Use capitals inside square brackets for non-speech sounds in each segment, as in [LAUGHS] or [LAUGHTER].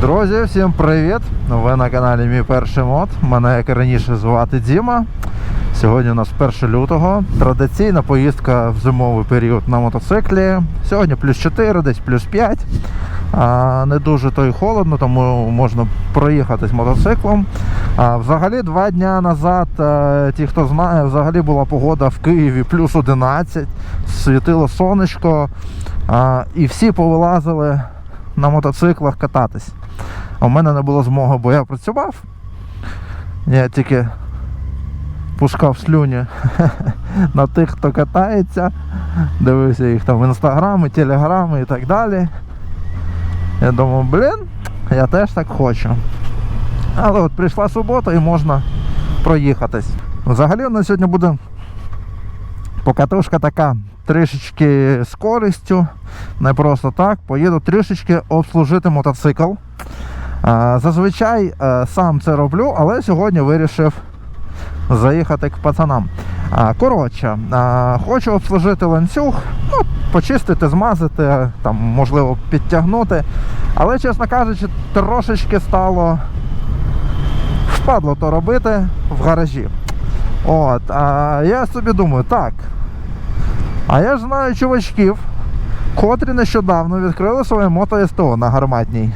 Друзі, всім привіт! Ви на каналі Мій Перший мод. Мене, як і раніше, звати Діма. Сьогодні у нас 1 лютого. Традиційна поїздка в зимовий період на мотоциклі. Сьогодні плюс 4, десь плюс 5. А, не дуже то й холодно, тому можна проїхатись мотоциклом. А, взагалі, два дні назад, е, ті, хто знає, взагалі була погода в Києві плюс 11, світило сонечко, а, і всі повилазили на мотоциклах кататись. А в мене не було змоги, бо я працював. Я тільки пускав слюні [LAUGHS] на тих, хто катається. Дивився їх там в інстаграми, телеграми і так далі. Я думав, блін, я теж так хочу. Але от прийшла субота і можна проїхатись. Взагалі у нас сьогодні буде покатушка така трішечки з користю, не просто так. Поїду трішечки обслужити мотоцикл. Зазвичай е, сам це роблю, але сьогодні вирішив заїхати к пацанам. Коротше, хочу обслужити ланцюг, ну, почистити, змазати, там, можливо, підтягнути. Але, чесно кажучи, трошечки стало впадло то робити в гаражі. От, а я собі думаю, так. А я ж знаю чувачків, котрі нещодавно відкрили своє мото СТО на гарматній.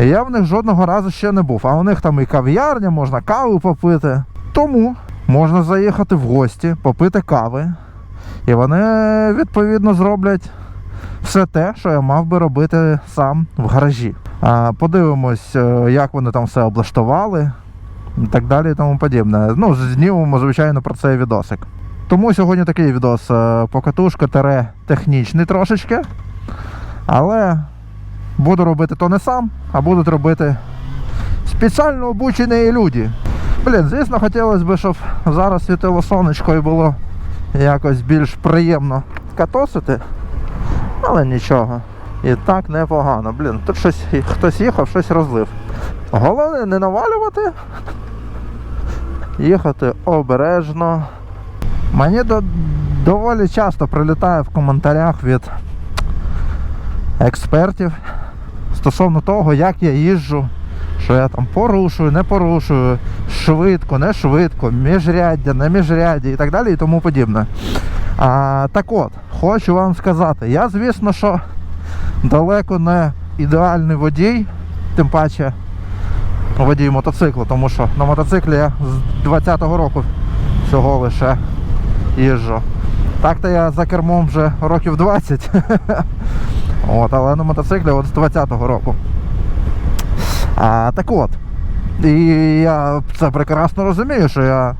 І я в них жодного разу ще не був. А у них там і кав'ярня, можна каву попити. Тому можна заїхати в гості, попити кави. І вони відповідно зроблять все те, що я мав би робити сам в гаражі. Подивимось, е, як вони там все облаштували і так далі і тому подібне. Ну, знімемо, звичайно, про цей відосик. Тому сьогодні такий відос е, покатушка тере технічний трошечки. Але буду робити то не сам, а будуть робити спеціально обучені люди. Блін, звісно, хотілося б, щоб зараз світило сонечко і було якось більш приємно катосити. Але нічого. І так непогано. Блін, тут щось хтось їхав, щось розлив. Головне не навалювати. Їхати обережно. Мені до, доволі часто прилітає в коментарях від експертів стосовно того, як я їжджу, що я там порушую, не порушую, швидко, не швидко, міжряддя, не міжряддя і так далі і тому подібне. А, так от, хочу вам сказати, я, звісно, що далеко не ідеальний водій, тим паче водій мотоциклу, тому що на мотоциклі я з 20-го року всього лише їжджу. Так-то я за кермом вже років 20. [LAUGHS] От, але на мотоциклі от з 20-го року. А, так от. І я це прекрасно розумію, що я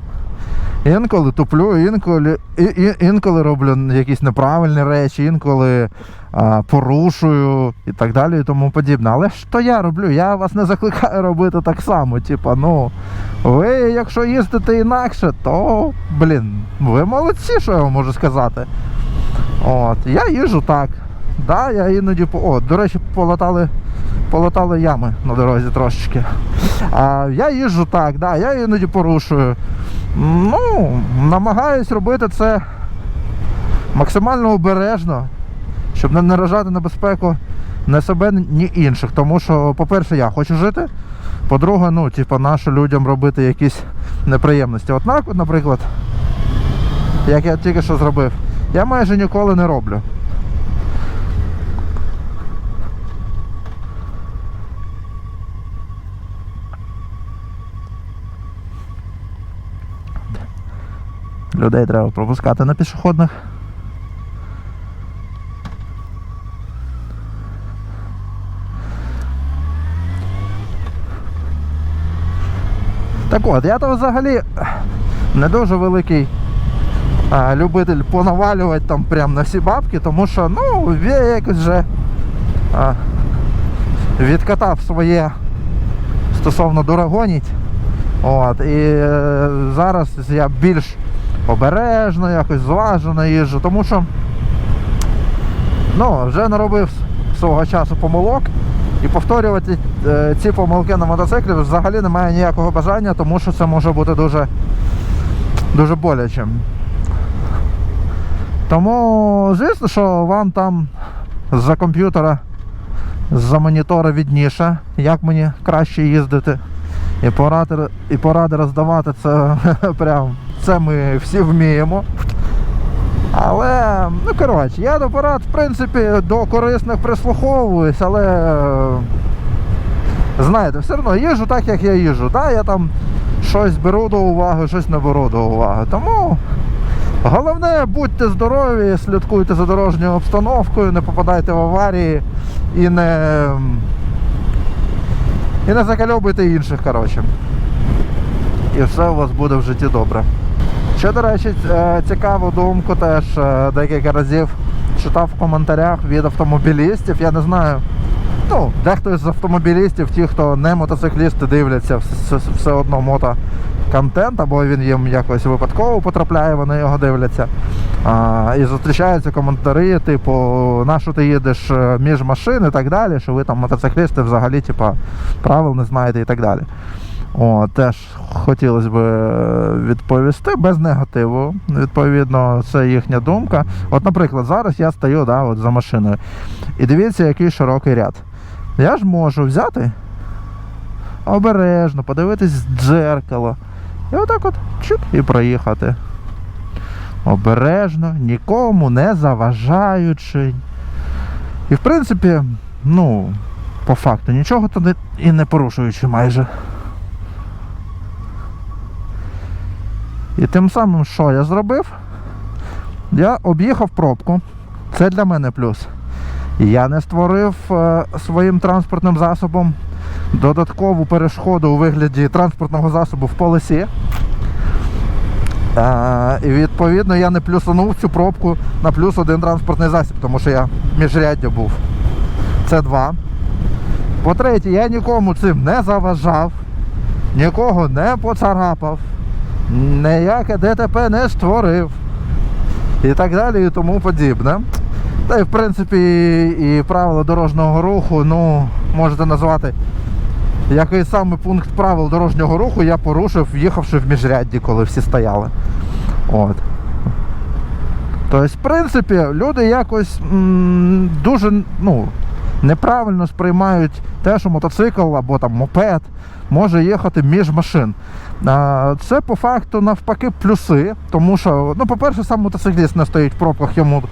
інколи туплю, інколи, і, і, інколи роблю якісь неправильні речі, інколи порушую і так далі і тому подібне. Але що я роблю? Я вас не закликаю робити так само. Типа, ну, ви, якщо їздите інакше, то, блін, ви молодці, що я вам можу сказати. От, я їжджу так. Да, я іноді. О, до речі, полатали, полатали ями на дорозі трошечки. А я їжджу так, да, я іноді порушую. Ну, намагаюсь робити це максимально обережно, щоб не наражати на безпеку не себе, ні інших. Тому що, по-перше, я хочу жити. По-друге, ну, типу, нащо людям робити якісь неприємності. От, наприклад, як я тільки що зробив, я майже ніколи не роблю. Людей треба пропускати на пішохідних. Так от, я то взагалі не дуже великий а, любитель понавалювати там прям на всі бабки, тому що ну, я якось вже а, відкатав своє стосовно дорогоніть. От, і е, зараз я більш обережно, якось зважено їжджу, тому що ну, вже наробив свого часу помилок. І повторювати е, ці помилки на мотоциклі взагалі немає ніякого бажання, тому що це може бути дуже, дуже болячим. Тому, звісно, що вам там з-за комп'ютера з-за монітора відніше, як мені краще їздити. І поради, і поради роздавати це [LAUGHS] прям це ми всі вміємо. Але, ну коротше, я до порад, в принципі, до корисних прислуховуюсь, але е, знаєте, все одно їжу так, як я їжу. Да? Я там щось беру до уваги, щось не беру до уваги. Тому головне, будьте здорові, слідкуйте за дорожньою обстановкою, не попадайте в аварії і не, і не закальобуйте інших, коротше. І все у вас буде в житті добре. Ще, до речі, е, цікаву думку теж е, декілька разів читав в коментарях від автомобілістів. Я не знаю. Ну, дехто з автомобілістів, ті, хто не мотоциклісти, дивляться все, одно мотоконтент, або він їм якось випадково потрапляє, вони його дивляться. А, і зустрічаються коментарі, типу, на що ти їдеш е, між машин і так далі, що ви там мотоциклісти взагалі, типу, правил не знаєте і так далі. О, теж хотілося б відповісти без негативу. Відповідно, це їхня думка. От, наприклад, зараз я стою да, от за машиною. І дивіться, який широкий ряд. Я ж можу взяти обережно, подивитись в дзеркало. І отак от чик і проїхати. Обережно, нікому не заважаючи. І в принципі, ну, по факту, нічого туди і не порушуючи майже. І тим самим, що я зробив, я об'їхав пробку. Це для мене плюс. Я не створив е, своїм транспортним засобом додаткову перешкоду у вигляді транспортного засобу в полосі. Е, і відповідно я не плюсанув цю пробку на плюс один транспортний засіб, тому що я міжряддя був. Це два. По-третє, я нікому цим не заважав, нікого не поцарапав, ніяке ДТП не створив. І так далі, і тому подібне. Та й в принципі і правила дорожнього руху, ну, можете назвати, який саме пункт правил дорожнього руху я порушив, в'їхавши в міжрядді, коли всі стояли. От. Тобто, в принципі, люди якось м, дуже ну, неправильно сприймають те, що мотоцикл або там мопед може їхати між машин. Це по факту навпаки плюси, тому що, ну, по-перше, сам мотоцикліст не стоїть в пробках, йому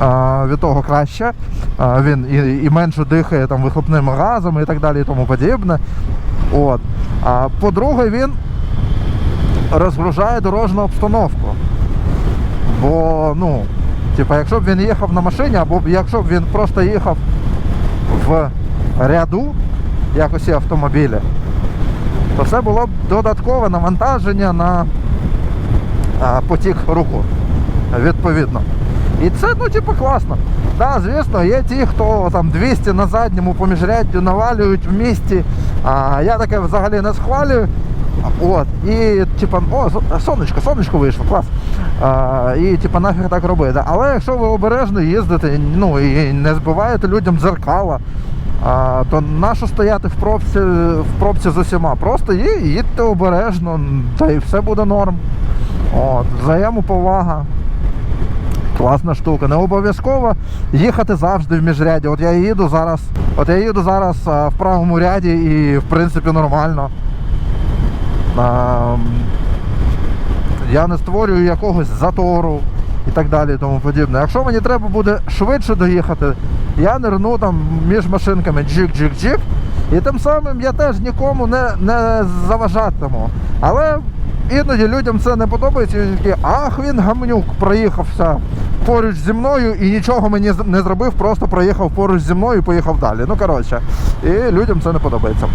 а, від того краще. А, він і, і менше дихає там вихлопними газами і так далі і тому подібне. От. А по-друге, він розгружає дорожню обстановку. Бо, ну, типа, якщо б він їхав на машині, або якщо б він просто їхав в ряду якості автомобіля, то це було б додаткове навантаження на потік руху, відповідно. І це, ну, типу, класно. Так, да, звісно, є ті, хто там 200 на задньому по міжряддю навалюють в місті. А я таке взагалі не схвалюю. От, і типа, о, сонечко, сонечко вийшло, клас. А, і типа нафіг так робити. Але якщо ви обережно їздите, ну і не збиваєте людям дзеркала, а, то нащо стояти в пробці в пробці з усіма? Просто їдьте обережно, та й все буде норм. От, взаємоповага. Класна штука. Не обов'язково їхати завжди в міжряді. От я їду зараз, от я їду зараз в правому ряді і в принципі нормально. А, я не створюю якогось затору і так далі тому подібне. Якщо мені треба буде швидше доїхати, я нирну там між машинками джик-джик-джик. І тим самим я теж нікому не, не заважатиму. Але іноді людям це не подобається. І такі, ах, він гамнюк проїхався поруч зі мною і нічого мені не зробив, просто проїхав поруч зі мною і поїхав далі. Ну коротше, і людям це не подобається.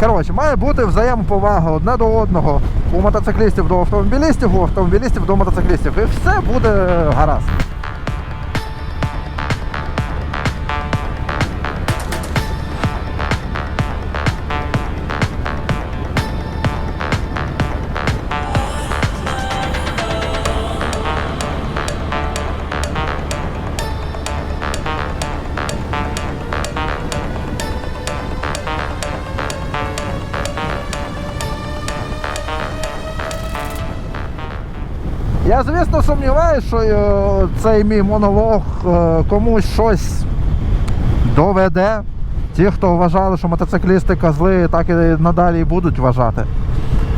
Коротше, має бути взаємоповага одне до одного. У мотоциклістів до автомобілістів, у автомобілістів до мотоциклістів. І все буде гаразд. Я, звісно, сумніваюся, що е, цей мій монолог е, комусь щось доведе. Ті, хто вважали, що мотоциклісти козли, так і надалі будуть вважати.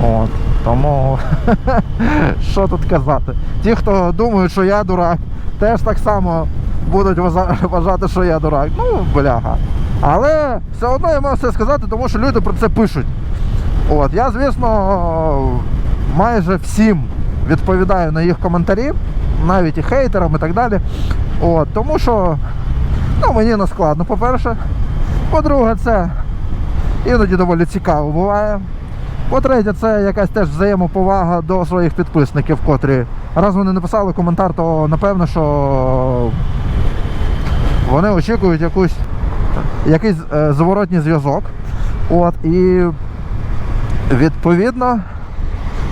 От. Тому [LAUGHS] що тут казати? Ті, хто думають, що я дурак, теж так само будуть [LAUGHS] вважати, що я дурак. Ну, бляха. Але все одно я маю все сказати, тому що люди про це пишуть. От, я, звісно, майже всім відповідаю на їх коментарі, навіть і хейтерам і так далі. От, тому що ну, мені не складно, по-перше. По-друге, це іноді доволі цікаво буває. По-третє, це якась теж взаємоповага до своїх підписників, котрі раз вони написали коментар, то напевно, що вони очікують якусь, якийсь е, зворотній зв'язок. От, і відповідно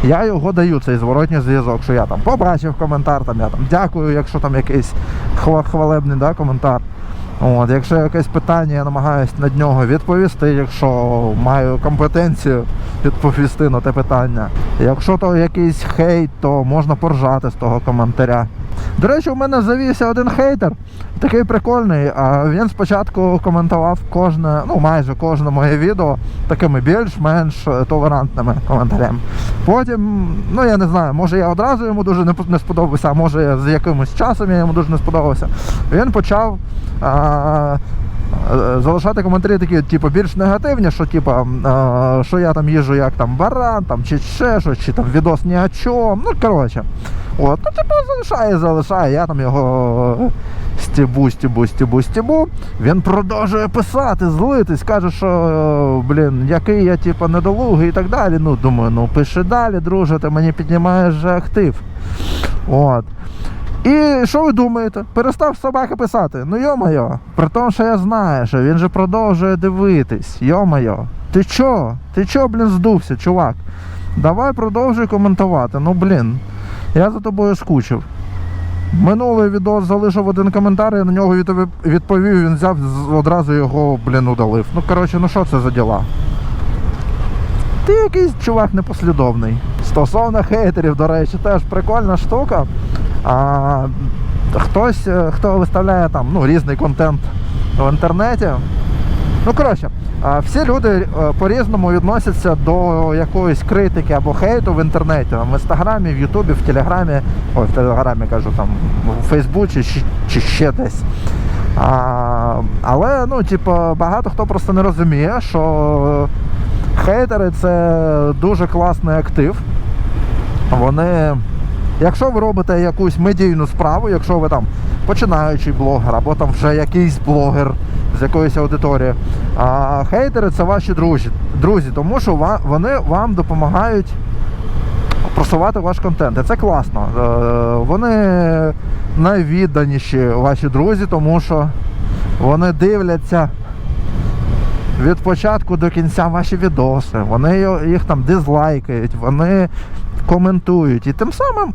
я його даю, цей зворотній зв'язок, що я там побачив коментар, там я там дякую, якщо там якийсь хвалебний да, коментар. От, якщо якесь питання, я намагаюся на нього відповісти, якщо маю компетенцію відповісти на те питання. Якщо то якийсь хейт, то можна поржати з того коментаря. До речі, у мене завівся один хейтер, такий прикольний. А він спочатку коментував кожне, ну майже кожне моє відео такими більш-менш е, толерантними коментарями. Потім, ну я не знаю, може я одразу йому дуже не, сподобався, а може з якимось часом я йому дуже не сподобався. Він почав. Залишати коментарі такі, типу, більш негативні, що типу, е, що я там їжу як там баран, там, чи ще щось, чи там відос ні о чому. Ну, коротше. От, ну, типу, залишає, залишає, я там його стібу, стібу, стібу, стібу. Він продовжує писати, злитись, каже, що, е, блін, який я, типу, недолугий і так далі. Ну, думаю, ну пиши далі, друже, ти мені піднімаєш же актив. От. І що ви думаєте? Перестав собака писати. Ну йо-моє, при тому, що я знаю, що він же продовжує дивитись. Йо-моє. Ти чо? Ти чо, блін, здувся, чувак? Давай продовжуй коментувати. Ну блін. Я за тобою скучив. Минулий відео залишив один коментар, я на нього відповів- він взяв одразу його, блін, удалив. Ну коротше, ну що це за діла? Ти якийсь чувак непослідовний. Стосовно хейтерів, до речі, теж прикольна штука. А, хтось, е, хто виставляє там ну, різний контент в інтернеті. Ну, коротше, всі люди е, по-різному відносяться до якоїсь критики або хейту в інтернеті. В інстаграмі, в Ютубі, в Телеграмі, ой, в Телеграмі кажу, там, в Фейсбуці чи, чи ще десь. А, але, ну, типу, багато хто просто не розуміє, що хейтери це дуже класний актив. Вони, якщо ви робите якусь медійну справу, якщо ви там починаючий блогер або там вже якийсь блогер з якоїсь аудиторії, а хейтери це ваші друзі, друзі тому що вони вам допомагають просувати ваш контент. І це класно. Е, Вони найвідданіші ваші друзі, тому що вони дивляться від початку до кінця ваші відоси. Вони їх там дизлайкають, вони коментують. І тим самим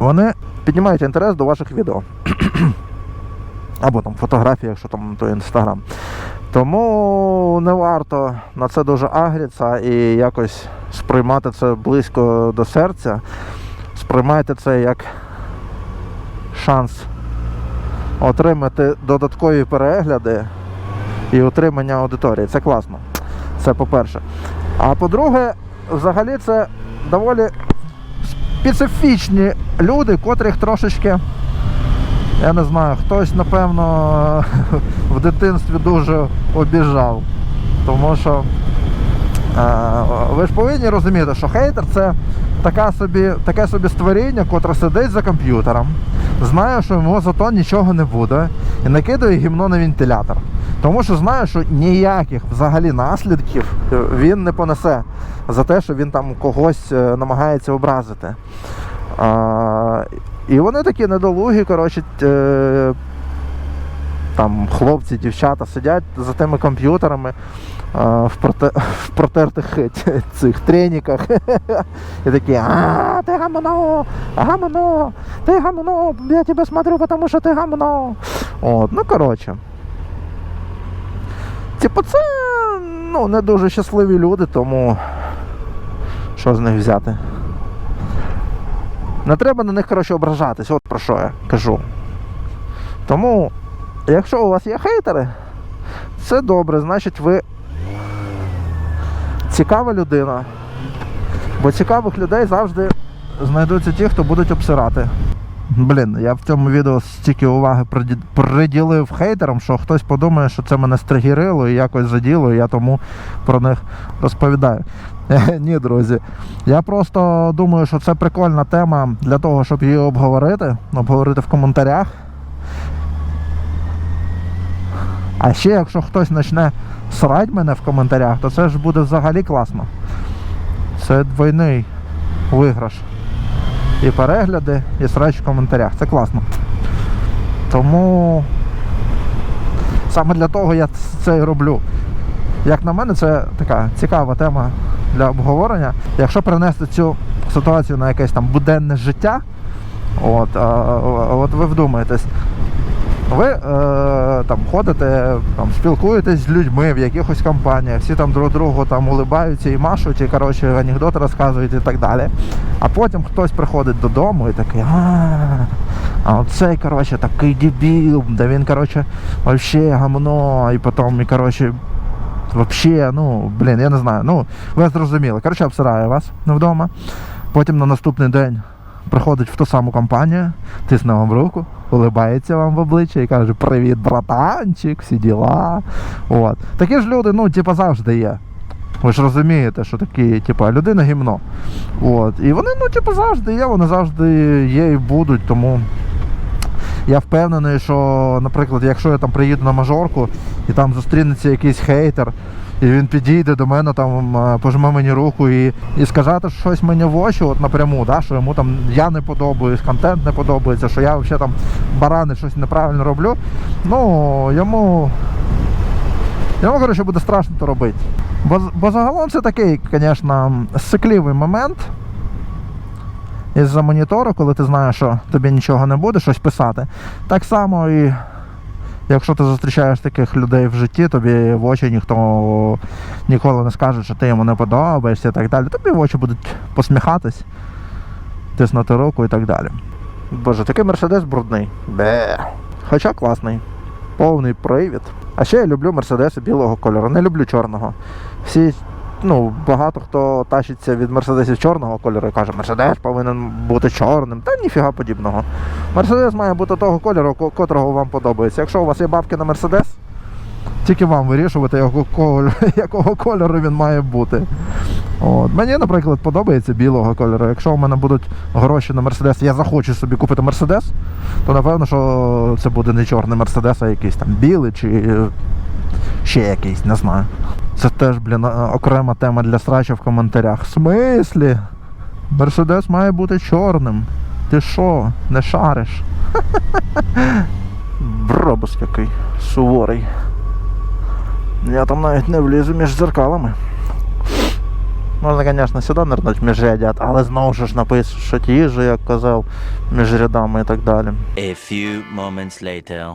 вони піднімають інтерес до ваших відео. [CLEARS THROAT] Або там фотографії, якщо там то інстаграм. Тому не варто на це дуже агріться і якось сприймати це близько до серця. Сприймайте це як шанс отримати додаткові перегляди і утримання аудиторії. Це класно. Це по-перше. А по-друге, взагалі це доволі специфічні люди, котрих трошечки, я не знаю, хтось, напевно, [LAUGHS] в дитинстві дуже обіжав. Тому що е, ви ж повинні розуміти, що хейтер це така собі, таке собі створіння, котре сидить за комп'ютером, знає, що йому зато нічого не буде, і накидає гімно на вентилятор. Тому що знає, що ніяких взагалі наслідків він не понесе за те, що він там когось е, намагається образити. А, і вони такі недолугі, коротше, е, там хлопці, дівчата сидять за тими комп'ютерами а, в, проте, в протертих [LAUGHS] цих треніках. [LAUGHS] І такі, а, ти гамно, гамно, ти гамно, я тебе смотрю, тому що ти гамно. От, ну коротше. Типу, це ну, не дуже щасливі люди, тому що з них взяти? Не треба на них коротше ображатись, от про що я кажу. Тому, якщо у вас є хейтери, Це добре, значить ви цікава людина. Бо цікавих людей завжди знайдуться ті, хто будуть обсирати. Блін, я в цьому відео стільки уваги приділив хейтерам, що хтось подумає, що це мене стригірило і якось заділо, і я тому про них розповідаю. [LAUGHS] Ні, друзі. Я просто думаю, що це прикольна тема для того, щоб її обговорити, обговорити в коментарях. А ще якщо хтось почне срать мене в коментарях, то це ж буде взагалі класно. Це двойний виграш. І перегляди, і срач в коментарях. Це класно. Тому саме для того я це і роблю. Як на мене, це така цікава тема для обговорення. Якщо перенести цю ситуацію на якесь там буденне життя, от, а, от ви вдумаєтесь, ви е, там ходите, там, спілкуєтесь з людьми в якихось компаніях, всі там друг другу там улибаються і машуть, і коротше, анекдоти розказують і так далі. А потім хтось приходить додому і такий, а, а оцей, коротше, такий дебіл, да він, коротше, вообще гамно, і потім, і, коротше, вообще, ну, блін, я не знаю, ну, ви зрозуміли. Коротше, обсирає вас вдома. Потім на наступний день приходить в ту саму компанію, тисне вам руку, улибається вам в обличчя і каже: Привіт, братанчик, всі діла. От. Такі ж люди, ну, типа, завжди є. Ви ж розумієте, що такі, типа, людина гімно. От. І вони, ну, типу, завжди є, вони завжди є і будуть, тому. Я впевнений, що, наприклад, якщо я там приїду на мажорку і там зустрінеться якийсь хейтер, і він підійде до мене, там е, пожме мені руку і, і сказати щось мені в очі, от напряму, да, що йому там я не подобаюсь, контент не подобається, що я взагалі там барани щось неправильно роблю. Ну, йому. Йому, коротше, буде страшно то робити. Бо, бо загалом це такий, звісно, сиклівий момент із-за монітору, коли ти знаєш, що тобі нічого не буде, щось писати. Так само і якщо ти зустрічаєш таких людей в житті, тобі в очі ніхто ніколи не скаже, що ти йому не подобаєшся і так далі. Тобі в очі будуть посміхатись, тиснути руку і так далі. Боже, такий мерседес брудний. Бе. Хоча класний. Повний привід. А ще я люблю мерседеси білого кольору, не люблю чорного. Всі ну, багато хто тащиться від мерседесів чорного кольору і каже, мерседес повинен бути чорним. Та ніфіга подібного. Мерседес має бути того кольору, котрого вам подобається. Якщо у вас є бабки на мерседес, тільки вам вирішувати, [LAUGHS] якого кольору, він має бути. От. Мені, наприклад, подобається білого кольору. Якщо у мене будуть гроші на мерседес, я захочу собі купити мерседес, то напевно, що це буде не чорний мерседес, а якийсь там білий чи ще якийсь, не знаю. Це теж, блін, е, окрема тема для срача в коментарях. В смислі? Мерседес має бути чорним. Ти що, не шариш? [LAUGHS] Бробус який суворий. Я там навіть не влізу між дзеркалами. Можна, звісно, сюди нирнути між рядят, але знову ж написано, що ті же, як казав, між рядами і так далі. A few moments later.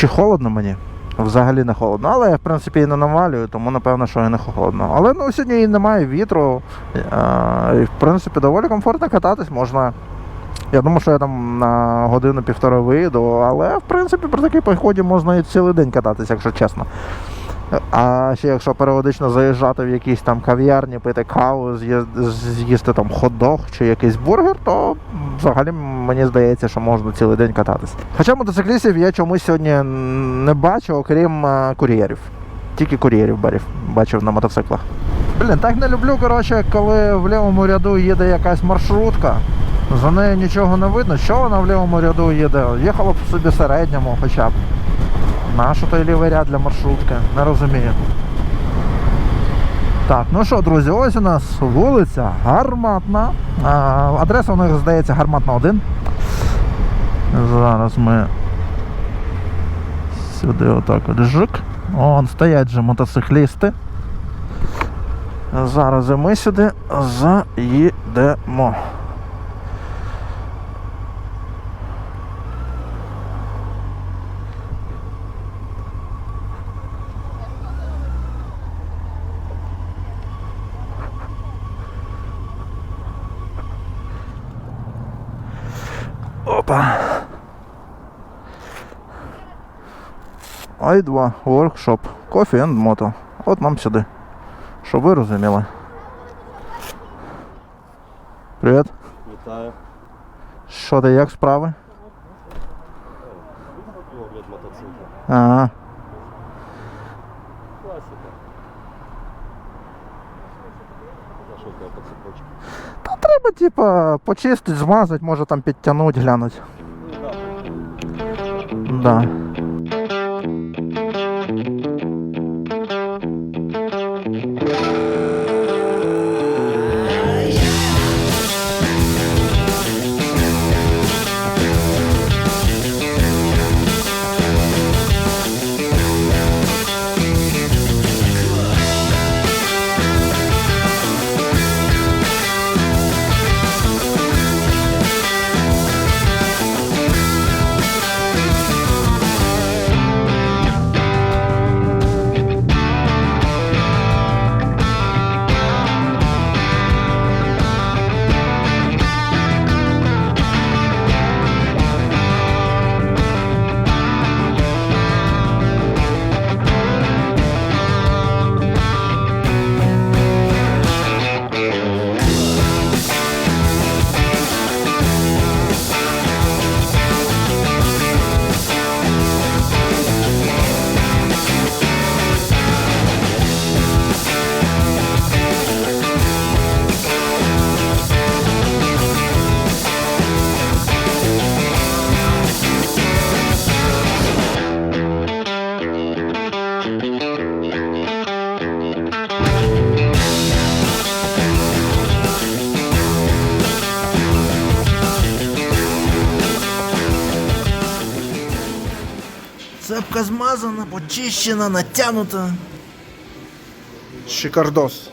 Чи холодно мені? Взагалі не холодно. Але я, в принципі, і не навалюю, тому напевно, що і не холодно. Але ну, сьогодні і немає вітру. І, в принципі, доволі комфортно кататись можна. Я думаю, що я там на годину-півтори вийду, але в принципі при такій поході можна і цілий день кататися, якщо чесно. А ще якщо періодично заїжджати в якісь там кав'ярні, пити каву, з'їсти там хот-дог чи якийсь бургер, то взагалі мені здається, що можна цілий день кататись. Хоча мотоциклістів я чомусь сьогодні не бачу, окрім е, кур'єрів. Тільки кур'єрів барів бачив на мотоциклах. Блін, так не люблю, коротше, коли в лівому ряду їде якась маршрутка. За нею нічого не видно, що вона в лівому ряду їде. Їхала б собі середньому хоча б. Нащо той лівий ряд для маршрутки? Не розумію. Так, ну що, друзі, ось у нас вулиця Гарматна. Адреса у них, здається, Гарматна 1. Зараз ми сюди отак от жик. Вон стоять же мотоциклісти. Зараз і ми сюди заїдемо. I2 Workshop Coffee and Moto. От нам сюди. Щоб ви розуміли. Привіт. Вітаю. Що ти, як справи? Ага. Класика. Та треба, типа, почистити, змазати, може там підтягнути, глянути. Да. Цепка змазана, почищена, натягнута. Шикардос.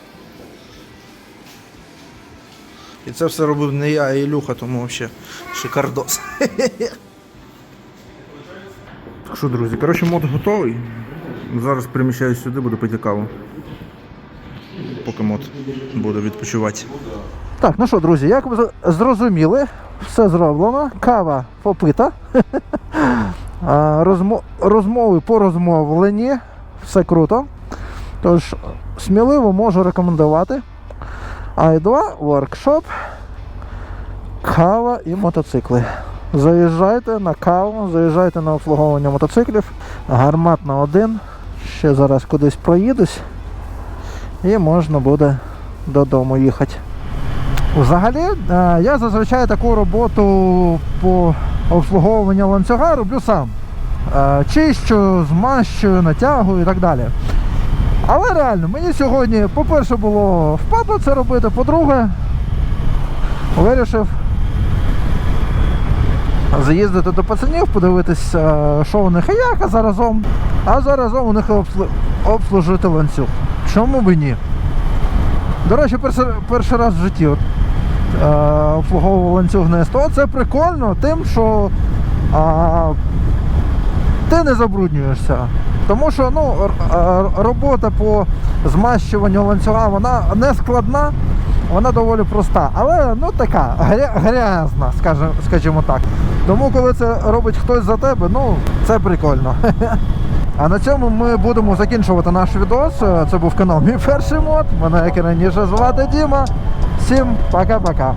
І це все робив не я, а Ілюха, тому взагалі шикардос. [LAUGHS] Так що, друзі, коротше, мод готовий. Зараз переміщаюсь сюди, буду пити каву. Поки мод буде відпочивати. Так, ну що, друзі, як ви зрозуміли, все зроблено. Кава попита. [LAUGHS] Розмо- розмови порозмовлені. Все круто. Тож, сміливо можу рекомендувати. i2 Workshop, кава і мотоцикли. Заїжджайте на каву, заїжджайте на обслуговування мотоциклів. Гармат на один. Ще зараз кудись проїдусь. І можна буде додому їхати. Взагалі, е, я зазвичай таку роботу по обслуговуванню ланцюга роблю сам. Е, Чищу, змащую, натягую і так далі. Але реально, мені сьогодні, по-перше, було впадло це робити, по-друге, вирішив заїздити до пацанів, подивитись, е, що у них і як, а заразом, а заразом у них обслужити ланцюг. Чому б і ні? До речі, перший, раз в житті обслуговував ланцюг на СТО. Це прикольно тим, що а, ти не забруднюєшся. Тому що ну, е, робота по змащуванню ланцюга вона не складна, вона доволі проста, але ну така грязна, скажімо, скажімо так. Тому коли це робить хтось за тебе, ну це прикольно. [LAUGHS] А на цьому ми будемо закінчувати наш відос. Це був канал Мій перший мод. Мене як і раніше звати Діма. Всім пока-пока.